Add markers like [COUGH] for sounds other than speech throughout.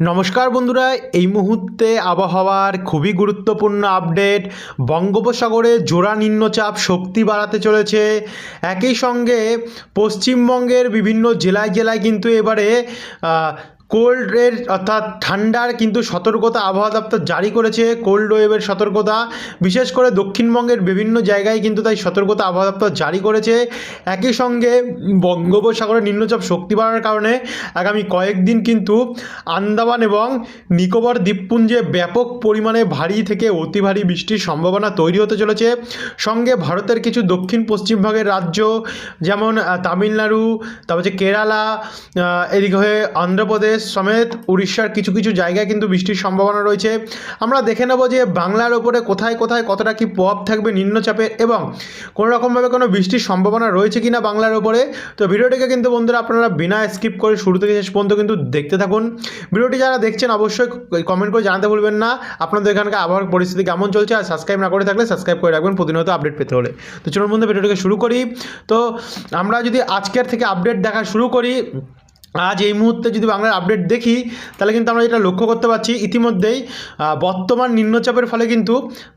নমস্কার বন্ধুরা, এই মুহূর্তে আবহাওয়ার খুবই গুরুত্বপূর্ণ আপডেট, বঙ্গোপসাগরে জোড়া নিম্নচাপ শক্তি বাড়াতে চলেছে। একই সঙ্গে পশ্চিমবঙ্গের বিভিন্ন জেলায় জেলায় কিন্তু এবারে কোল্ডের অর্থাৎ ঠান্ডার কিন্তু সতর্কতা আবহাওয়া দপ্তর জারি করেছে কোল্ড ওয়েভের সতর্কতা। বিশেষ করে দক্ষিণবঙ্গের বিভিন্ন জায়গায় কিন্তু তাই সতর্কতা আবহাওয়া দপ্তর জারি করেছে। একই সঙ্গে বঙ্গোপসাগরে নিম্নচাপ শক্তি বাড়ার কারণে আগামী কয়েকদিন কিন্তু আন্দামান এবং নিকোবর দ্বীপপুঞ্জে ব্যাপক পরিমাণে ভারী থেকে অতি ভারী বৃষ্টির সম্ভাবনা তৈরি হতে চলেছে। সঙ্গে ভারতের কিছু দক্ষিণ পশ্চিম ভাগের রাজ্য যেমন তামিলনাড়ু, তারপর হচ্ছে কেরালা এদিকে হয়ে অন্ধ্রপ্রদেশ সমেত উড়িষ্যার কিছু কিছু জায়গায় কিন্তু বৃষ্টির সম্ভাবনা রয়েছে। আমরা দেখে নেব যে বাংলার ওপরে কোথায় কোথায় কতটা কি প্রভাব থাকবে নিম্নচাপের এবং কোনো রকমভাবে কোনো বৃষ্টির সম্ভাবনা রয়েছে কিনা বাংলার ওপরে তো ভিডিওটিকে কিন্তু বন্ধুরা আপনারা বিনা স্কিপ করে শুরু থেকে শেষ পর্যন্ত কিন্তু দেখতে থাকুন। ভিডিওটি যারা দেখছেন অবশ্যই কমেন্ট করে জানাতে ভুলবেন না। আপনাদের এখানকার আবহাওয়ার পরিস্থিতি কেমন চলছে আর সাবস্ক্রাইব না করে থাকলে সাবস্ক্রাইব করে রাখবেন প্রতিনিয়ত আপডেট পেতে হলে। তো চলুন বন্ধু ভিডিওটিকে শুরু করি। তো আমরা যদি আজকের থেকে আপডেট দেখা শুরু করি আজ এই মুহূর্তে যদি বাংলার আপডেট দেখি, তাহলে কিন্তু আমরা যেটা লক্ষ্য করতে পারছি, ইতিমধ্যেই বর্তমান নিম্নচাপের ফলে কিন্তু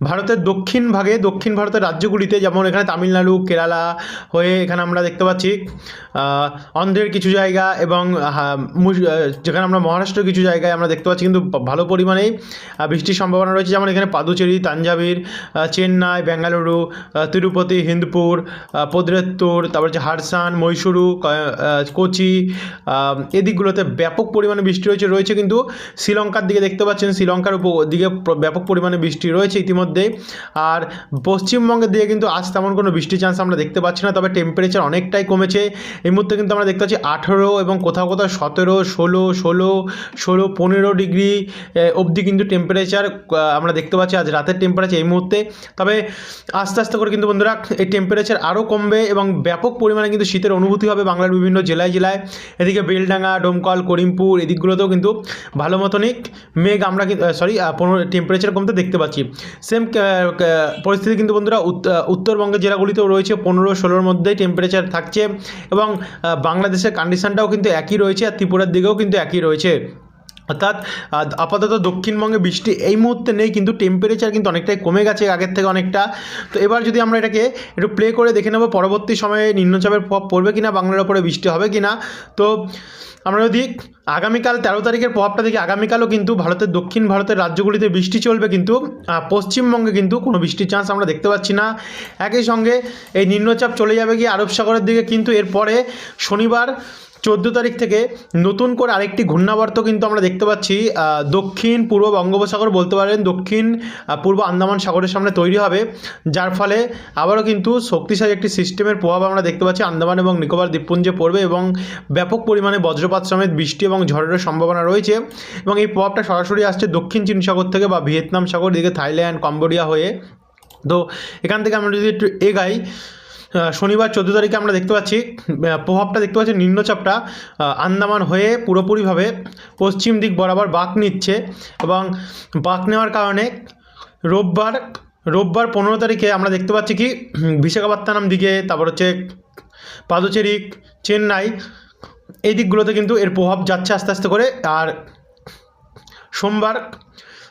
ভারতের দক্ষিণ ভাগে, দক্ষিণ ভারতের রাজ্যগুলিতে, যেমন এখানে তামিলনাড়ু, কেরালা হয়ে এখানে আমরা দেখতে পাচ্ছি অন্ধ্রের কিছু জায়গা এবং যেখানে আমরা মহারাষ্ট্রের কিছু জায়গায় আমরা দেখতে পাচ্ছি, কিন্তু ভালো পরিমাণেই বৃষ্টির সম্ভাবনা রয়েছে, যেমন এখানে পাদুচেরি তাঞ্জাবির চেন্নাই, বেঙ্গালুরু তিরুপতি, হিন্দপুর পদ্রেত্তুর, তারপর হচ্ছে হারসান, মহীশূরু কোচি এদিকগুলোতে ব্যাপক পরিমাণে বৃষ্টি রয়েছে রয়েছে কিন্তু শ্রীলঙ্কার দিকে দেখতে পাচ্ছেন, শ্রীলঙ্কার উপ দিকে ব্যাপক পরিমাণে বৃষ্টি রয়েছে ইতিমধ্যেই। আর পশ্চিমবঙ্গের দিকে কিন্তু আজ তেমন কোনো বৃষ্টির চান্স আমরা দেখতে পাচ্ছি না, তবে টেম্পারেচার অনেকটাই কমেছে। এই মুহূর্তে কিন্তু আমরা দেখতে পাচ্ছি আঠেরো এবং কোথাও কোথাও সতেরো, ষোলো ষোলো ষোলো, পনেরো ডিগ্রি অবধি কিন্তু টেম্পারেচার আমরা দেখতে পাচ্ছি আজ রাতের টেম্পারেচার এই মুহূর্তে। তবে আস্তে আস্তে করে কিন্তু বন্ধুরা, এই টেম্পারেচার আরও কমবে এবং ব্যাপক পরিমাণে কিন্তু শীতের অনুভূতি হবে বাংলার বিভিন্ন জেলায় জেলায়। এদিকে বেলডাঙ্গা, ডোমকল, করিমপুর এদিকগুলোতেও কিন্তু ভালো মতনিক মেঘ আমরা সরি টেম্পারেচার কমতে দেখতে পাচ্ছি। সেম পরিস্থিতি কিন্তু বন্ধুরা উত্তরবঙ্গের জেলাগুলিতেও রয়েছে। পনেরো ষোলোর মধ্যেই টেম্পারেচার থাকছে এবং বাংলাদেশের কন্ডিশনটাও কিন্তু একই রয়েছে আর ত্রিপুরার দিকেও কিন্তু একই রয়েছে। অর্থাৎ আপাতত দক্ষিণবঙ্গে বৃষ্টি এই মুহূর্তে নেই, কিন্তু টেম্পারেচার কিন্তু অনেকটাই কমে গেছে, আগের থেকে অনেকটা। তো এবার যদি আমরা এটাকে একটু প্লে করে দেখে নেব, পরবর্তী সময়ে নিম্নচাপের প্রভাব পড়বে কিনা, বাংলার ওপরে বৃষ্টি হবে কিনা। তো আমরা যদি আগামীকাল তেরো তারিখের প্রভাবটা দেখি, আগামীকালও কিন্তু ভারতের দক্ষিণ ভারতের রাজ্যগুলিতে বৃষ্টি চলবে, কিন্তু পশ্চিমবঙ্গে কিন্তু কোনো বৃষ্টির চান্স আমরা দেখতে পাচ্ছি না। একই সঙ্গে এই নিম্নচাপ চলে যাবে গিয়ে আরব সাগরের দিকে, কিন্তু এরপরে শনিবার চোদ্দ তারিখ থেকে নতুন করে আরেকটি ঘূর্ণাবর্ত কিন্তু আমরা দেখতে পাচ্ছি দক্ষিণ পূর্ব বঙ্গোপসাগর বলতে পারেন, দক্ষিণ পূর্ব আন্দামান সাগরের সামনে তৈরি হবে, যার ফলে আবারও কিন্তু শক্তিশালী একটি সিস্টেমের প্রভাব আমরা দেখতে পাচ্ছি, আন্দামান এবং নিকোবর দ্বীপপুঞ্জে পড়বে এবং ব্যাপক পরিমাণে বজ্রপাত সমেত বৃষ্টি এবং ঝড়ের সম্ভাবনা রয়েছে এবং এই প্রভাবটা সরাসরি আসছে দক্ষিণ চীন সাগর থেকে বা ভিয়েতনাম সাগর দিকে থাইল্যান্ড, কম্বোডিয়া হয়ে। তো এখান থেকে আমরা যদি একটু এগাই শনিবার চোদ্দ তারিখে আমরা দেখতে পাচ্ছি প্রভাবটা দেখতে পাচ্ছি নিম্নচাপটা আন্দামান হয়ে পুরোপুরিভাবে পশ্চিম দিক বরাবর বাঁক নিচ্ছে এবং বাঁক নেওয়ার কারণে রোববার রোববার পনেরো তারিখে আমরা দেখতে পাচ্ছি কি বিশাখাপত্তনম দিকে, তারপর হচ্ছে পাদুচেরি, চেন্নাই, এই দিকগুলোতে কিন্তু এর প্রভাব যাচ্ছে আস্তে আস্তে করে। আর সোমবার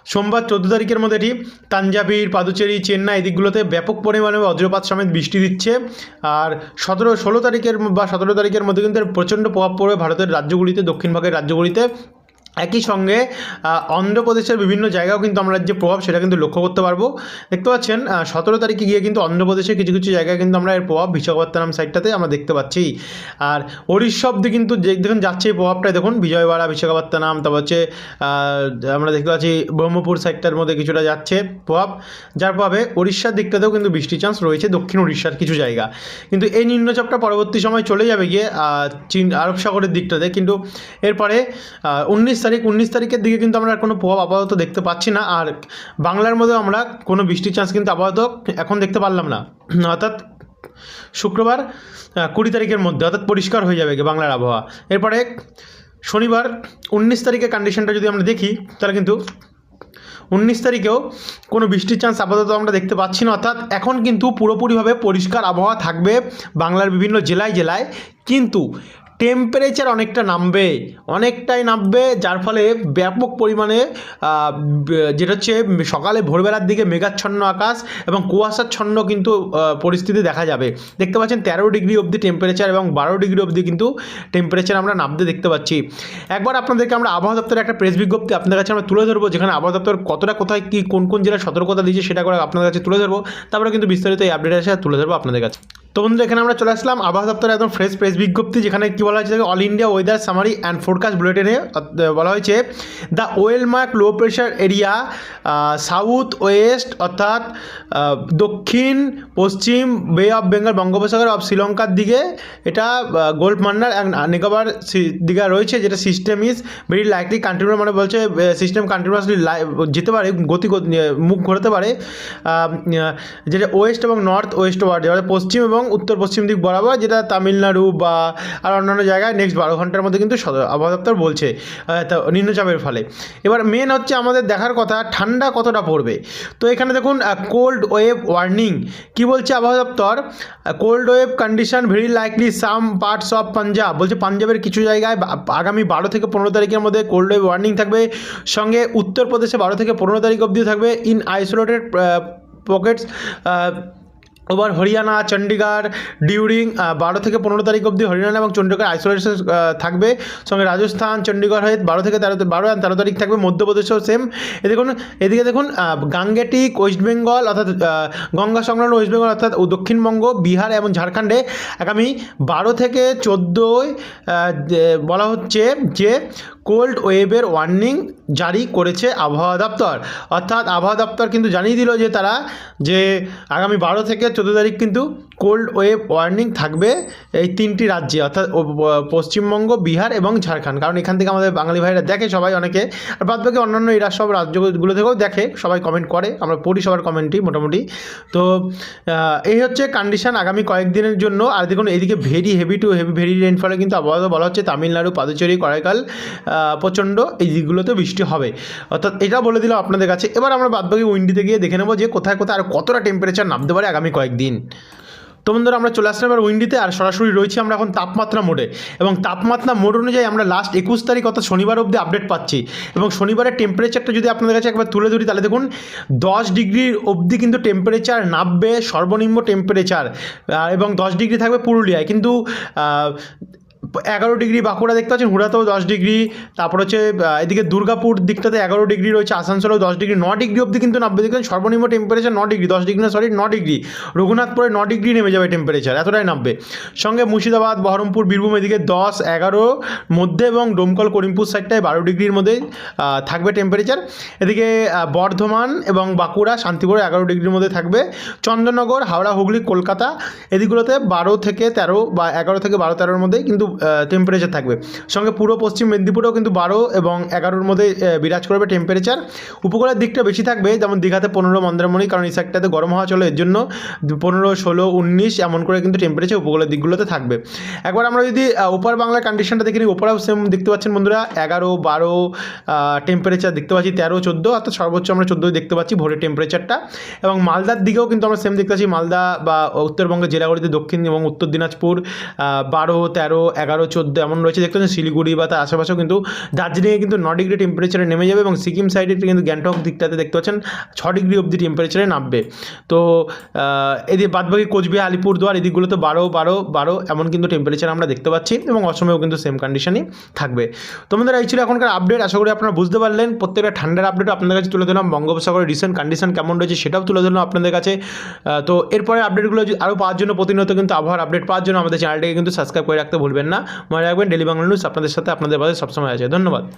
সোমবার চোদ্দ তারিখের মধ্যে এটি তাঞ্জাবির পাদুচেরি, চেন্নাই এই দিকগুলোতে ব্যাপক পরিমাণে বজ্রপাত সমেত বৃষ্টি দিচ্ছে। আর সতেরো, ষোলো তারিখের বা সতেরো তারিখের মধ্যে কিন্তু প্রচণ্ড প্রভাব পড়বে ভারতের রাজ্যগুলিতে, দক্ষিণ ভাগের রাজ্যগুলিতে। একই সঙ্গে অন্ধ্রপ্রদেশের বিভিন্ন জায়গাও কিন্তু আমরা যে প্রভাব সেটা কিন্তু লক্ষ্য করতে পারব। দেখতে পাচ্ছেন সতেরো তারিখে গিয়ে কিন্তু অন্ধ্রপ্রদেশের কিছু কিছু জায়গায় কিন্তু আমরা এর প্রভাব বিশাখাপত্তনম সাইডটাতে আমরা দেখতে পাচ্ছি। আর ওড়িশা অব্দি কিন্তু যে দেখুন যাচ্ছে এই প্রভাবটা দেখুন, বিজয়বাড়া, বিশাখাপত্তনম, তারপর হচ্ছে আমরা দেখতে পাচ্ছি ব্রহ্মপুর সাইডটার মধ্যে কিছুটা যাচ্ছে প্রভাব। যার প্রভাবে উড়িষ্যার দিকটাতেও কিন্তু বৃষ্টির চান্স রয়েছে, দক্ষিণ উড়িষ্যার কিছু জায়গা। কিন্তু এই নিম্নচাপটা পরবর্তী সময় চলে যাবে গিয়ে চীন, আরব সাগরের দিকটাতে। কিন্তু এরপরে উনিশ তারিখ, উনিশ তারিখের দিকে কিন্তু আমরা কোনো প্রভাব আপাতত দেখতে পাচ্ছি না। আর বাংলার মধ্যেও আমরা কোনো বৃষ্টির চান্স কিন্তু আপাতত এখন দেখতে পারলাম না। [CLEARS THROAT] অর্থাৎ শুক্রবার কুড়ি তারিখের মধ্যে অর্থাৎ পরিষ্কার হয়ে যাবে বাংলার আবহাওয়া। এরপরে শনিবার, উনিশ তারিখের কন্ডিশনটা যদি আমরা দেখি, তাহলে কিন্তু উনিশ তারিখেও কোনো বৃষ্টির চান্স আপাতত আমরা দেখতে পাচ্ছি না। অর্থাৎ এখন কিন্তু পুরোপুরিভাবে পরিষ্কার আবহাওয়া থাকবে বাংলার বিভিন্ন জেলায় জেলায়। কিন্তু টেম্পারেচার অনেকটা নামবে, অনেকটাই নামবে, যার ফলে ব্যাপক পরিমাণে যেটা হচ্ছে সকালে ভোরবেলার দিকে মেঘাচ্ছন্ন আকাশ এবং কুয়াশাচ্ছন্ন কিন্তু পরিস্থিতি দেখা যাবে। দেখতে পাচ্ছেন তেরো ডিগ্রি অবধি টেম্পারেচার এবং বারো ডিগ্রি অবধি কিন্তু টেম্পারেচার আমরা নামতে দেখতে পাচ্ছি। একবার আপনাদেরকে আমরা আবহাওয়া দপ্তরের একটা প্রেস বিজ্ঞপ্তি আপনাদের কাছে আমরা তুলে ধরবো, যেখানে আবহাওয়া দপ্তর কতটা, কোথায়, কী, কোন কোন জেলায় সতর্কতা দিয়েছে সেটা করে আপনাদের কাছে তুলে ধরবো। তারপরে কিন্তু বিস্তারিত এই আপডেট আসে তুলে ধরবো আপনাদের কাছে। তো বন্ধুরা, এখানে আমরা চলে আসলাম আবহাওয়া দপ্তরের একদম ফ্রেশ প্রেস বিজ্ঞপ্তি, যেখানে কি বলা হয়েছে all India weather summary and forecast বুলেটিনে বলা হয়েছে the well marked low pressure area south west অর্থাৎ দক্ষিণ, পশ্চিম বে অফ বেঙ্গল বঙ্গোপসাগর অফ শ্রীলঙ্কার দিকে, এটা গোল্ড মান্নার অ্যান্ড নিকোবর দিকে রয়েছে, যেটা system is very likely continue মানে বলছে সিস্টেম কন্টিনিউয়াসলি যেতে পারে, গতি গতি- মুখ ঘোরাতে পারে যেটা ওয়েস্ট এবং নর্থ ওয়েস্ট ওয়ার্ড পশ্চিম এবং উত্তর পশ্চিম দিক বরাবর, যেটা তামিলনাড়ু বা আর অন্যান্য জায়গায় নেক্সট বারো ঘণ্টার মধ্যে কিন্তু আবহাওয়া দপ্তর বলছে নিম্নচাপের ফলে। এবার মেন হচ্ছে আমাদের দেখার কথা, ঠান্ডা কতটা পড়বে? তো এখানে দেখুন কোল্ড ওয়েভ ওয়ার্নিং কি বলছে আবহাওয়া দপ্তর? Cold wave condition very likely some parts of Punjab বলছে পাঞ্জাবের কিছু জায়গায় আগামী বারো থেকে পনেরো তারিখের মধ্যে কোল্ড ওয়েভ ওয়ার্নিং থাকবে। সঙ্গে উত্তরপ্রদেশে বারো থেকে পনেরো তারিখ অবধি থাকবে। In isolated pockets over Haryana Chandigarh during বারো থেকে পনেরো তারিখ অবধি হরিয়ানা এবং চণ্ডীগড় আইসোলেশন থাকবে। সঙ্গে রাজস্থান চণ্ডীগড় হয়ে বারো থেকে তেরো, বারো আর তেরো তারিখ থাকবে, মধ্যপ্রদেশেও সেম এ দেখুন, এদিকে দেখুন গাঙ্গেটিক ওয়েস্ট বেঙ্গল অর্থাৎ গঙ্গা সংলগ্ন ওয়েস্ট বেঙ্গল অর্থাৎ দক্ষিণবঙ্গ, বিহার এবং ঝাড়খণ্ডে আগামী বারো থেকে চোদ্দোই বলা হচ্ছে যে কোল্ড ওয়েভের ওয়ার্নিং জারি করেছে আবহাওয়া দপ্তর। অর্থাৎ আবহাওয়া দপ্তর কিন্তু জানিয়ে দিল যে তারা যে আগামী বারো থেকে চোদ্দ তারিখ কিন্তু কোল্ড ওয়েভ ওয়ার্নিং থাকবে এই তিনটি রাজ্যে, অর্থাৎ পশ্চিমবঙ্গ, বিহার এবং ঝাড়খণ্ড। কারণ এখান থেকে আমাদের বাঙালি ভাইরা দেখে সবাই অনেকে, আর বাদ বাকি অন্যান্য এরা সব রাজ্যগুলো থেকেও দেখে, সবাই কমেন্ট করে, আমরা পড়ি সবার কমেন্টই মোটামুটি। তো এই হচ্ছে কন্ডিশন আগামী কয়েকদিনের জন্য। আর দেখুন এদিকে very heavy to heavy very রেনফলে কিন্তু আবহাওয়া বলা হচ্ছে, তামিলনাড়ু, পাদুচেরি, করাইকাল প্রচণ্ড এই দিকগুলোতে বৃষ্টি হবে। অর্থাৎ এটা বলে দিলাম আপনাদের কাছে। এবার আমরা বাদবাকি উইন্ডিতে গিয়ে দেখে নেব যে কোথায় কোথায় আর কতটা টেম্পারেচার নামতে পারে আগামী কয়েকদিন। তো বন্ধুরা আমরা চলে আসলাম এবার উইন্ডিতে, আর সরাসরি রয়েছি আমরা এখন তাপমাত্রা মোডে। এবং তাপমাত্রা মোড অনুযায়ী আমরা লাস্ট একুশ তারিখ অর্থাৎ শনিবার অবধি আপডেট পাচ্ছি। এবং শনিবারের টেম্পারেচারটা যদি আপনাদের কাছে একবার তুলে ধরি, তাহলে দেখুন, দশ ডিগ্রি অবধি কিন্তু টেম্পারেচার নামবে সর্বনিম্ন টেম্পারেচার এবং দশ ডিগ্রি থাকবে পুরুলিয়ায়। কিন্তু এগারো ডিগ্রি বাঁকুড়া দেখতে পাচ্ছেন, হুড়াতেও দশ ডিগ্রি, তারপর হচ্ছে এদিকে দুর্গাপুর দিকটাতে এগারো ডিগ্রি রয়েছে, আসানসোলেও দশ ডিগ্রি, ন ডিগ্রি অবধি কিন্তু নামবে। দেখবেন সর্বনিম্ন টেম্পারেচার ন ডিগ্রি, দশ ডিগ্রি না সরি ন ডিগ্রি। রঘুনাথপুরে ন ডিগ্রি নেমে যাবে টেম্পারেচার এতটাই নামবে। সঙ্গে মুর্শিদাবাদ, বহরমপুর, বীরভূম, এদিকে দশ, এগারো, মধ্যে এবং ডোমকল, করিমপুর সাইডটায় বারো ডিগ্রির মধ্যে থাকবে টেম্পারেচার এদিকে বর্ধমান এবং বাঁকুড়া, শান্তিপুরে এগারো ডিগ্রির মধ্যে থাকবে। চন্দননগর হাওড়া, হুগলি, কলকাতা, এদিকগুলোতে বারো থেকে তেরো বা এগারো থেকে বারো তেরোর মধ্যেই কিন্তু টেম্পারেচার থাকবে। সঙ্গে পূর্ব, পশ্চিম মেদিনীপুরেও কিন্তু বারো এবং এগারোর মধ্যে বিরাজ করবে টেম্পারেচার উপকূলের দিকটা বেশি থাকবে, যেমন দীঘাতে পনেরো, মন্দারমণি, কারণ এই সাইডটাতে গরম হওয়া চলে, এর জন্য পনেরো, ষোলো, উনিশ, এমন করে কিন্তু টেম্পারেচার উপকূলের দিকগুলোতে থাকবে। একবার আমরা যদি ওপার বাংলার কন্ডিশনটা দেখি ওপারেও সেম দেখতে পাচ্ছেন বন্ধুরা, এগারো, বারো টেম্পারেচার দেখতে পাচ্ছি, তেরো, চোদ্দ, অর্থাৎ সর্বোচ্চ আমরা চোদ্দোই দেখতে পাচ্ছি ভোরের টেম্পারেচারটা এবং মালদার দিকেও কিন্তু আমরা সেম দেখতে পাচ্ছি, মালদা বা উত্তরবঙ্গের জেলাগুলিতে দক্ষিণ এবং উত্তর দিনাজপুর বারো, তেরো, এগারো চোদ্দ এমন রয়েছে। দেখতে পাচ্ছেন শিলিগুড়ি বা তার আশেপাশেও কিন্তু দার্জিলিংয়ে কিন্তু ন ডিগ্রি টেম্পারেচারে নেমে যাবে এবং সিকিম সাইডে কিন্তু গ্যাংটক দিকটাতে দেখতে পাচ্ছেন ছ ডিগ্রি অবধি টেম্পারেচারে নামবে। তো এদিকে বাদবাকি কোচবিহার, আলিপুরদুয়ার এদিকগুলো তো বারো বারো বারো এমন কিন্তু টেম্পারেচার আমরা দেখতে পাচ্ছি এবং অসমেও কিন্তু সেম কন্ডিশনই থাকবে। তোমাদের এই ছিল এখনকার আপডেট আশা করি আপনারা বুঝতে পারলেন। প্রত্যেকটা ঠান্ডার আপডেট আপনাদের কাছে তুলে দিলাম বঙ্গোপসাগরের রিসেন্ট কন্ডিশন কেমন রয়েছে সেটাও তুলে দিলাম আপনাদের কাছে। তো এরপরে আপডেটগুলো আরও পাওয়ার জন্য প্রতিনিয়ত কিন্তু আবহাওয়ার আপডেট পাওয়ার জন্য আমাদের চ্যানেলটিকে কিন্তু সাবস্ক্রাইব করে রাখতে ভুলবেন না। মনে রাখবেন। ডেলি বাংলা নিউজ আপনাদের সাথে আপনাদের পাশে সবসময় আছে। ধন্যবাদ।